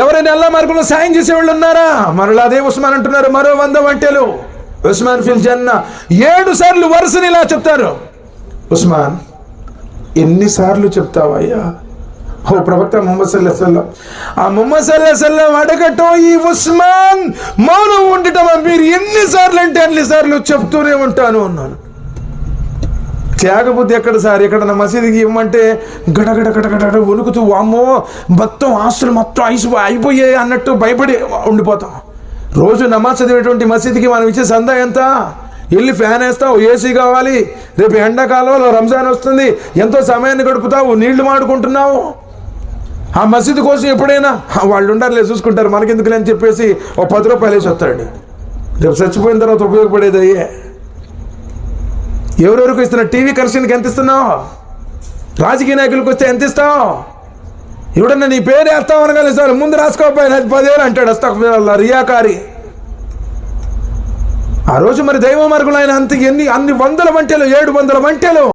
ఎవరైనా అల్లా మార్గంలో సాయం చేసేవాళ్ళు ఉన్నారా? మరలా అదే ఉస్మాన్ అంటున్నారు మరో వంద వంటలు. ఉస్మాన్ ఫిల్ జన్న. ఏడు సార్లు వరుసని ఇలా చెప్తారు. ఉస్మాన్ ఎన్నిసార్లు చెప్తావయ్యా? ఓ ప్రవక్త ముహమ్మద్ సల్లాహల్లం ఆ ముహమ్మద్ సల్లాహల్లం అడగటం ఈ ఉస్మాన్ మౌనం ఉండటం మీరు ఎన్నిసార్లు అంటే అన్నిసార్లు చెప్తూనే ఉంటాను అన్నాను. త్యాగబుద్ధి ఎక్కడ సార్? ఎక్కడన్నా మసీదుకి ఇవ్వమంటే గడగడ గడగడ వణుకుతూ వామ్మో మొత్తం ఆస్తులు మొత్తం అయిపో అయిపోయాయి అన్నట్టు భయపడి ఉండిపోతాం. రోజు నమాజ్ చదివేటువంటి మసీదుకి మనం ఇచ్చే సందా ఎంత? వెళ్ళి ఫ్యాన్ వేస్తావు ఏసీ కావాలి రేపు ఎండాకాలంలో రంజాన్ వస్తుంది ఎంతో సమయాన్ని గడుపుతావు నీళ్ళు మాడుకుంటున్నావు. ఆ మసీదు కోసం ఎప్పుడైనా వాళ్ళు ఉండాలి చూసుకుంటారు మనకెందుకులే అని చెప్పేసి ఒక పది రూపాయలు వేసి వస్తాడు రేపు చచ్చిపోయిన తర్వాత ఉపయోగపడేది అయ్యే. ఎవరెవరికి ఇస్తున్నా టీవీ కనెక్షన్కి ఎంత ఇస్తున్నావు? రాజకీయ నాయకులకు వస్తే ఎంత ఇస్తావు? ఎవడన్నా నీ పేరు వేస్తావు అనగానే సార్ ముందు రాసుకోకపోయినా అది పదివేలు అంటాడు అస్తఫిల్లా రియాకారి. ఆ రోజు మరి దైవ మార్గంలో ఆయన అంత ఎన్ని అన్ని వందల వంటలు ఏడు వందల వంటలు.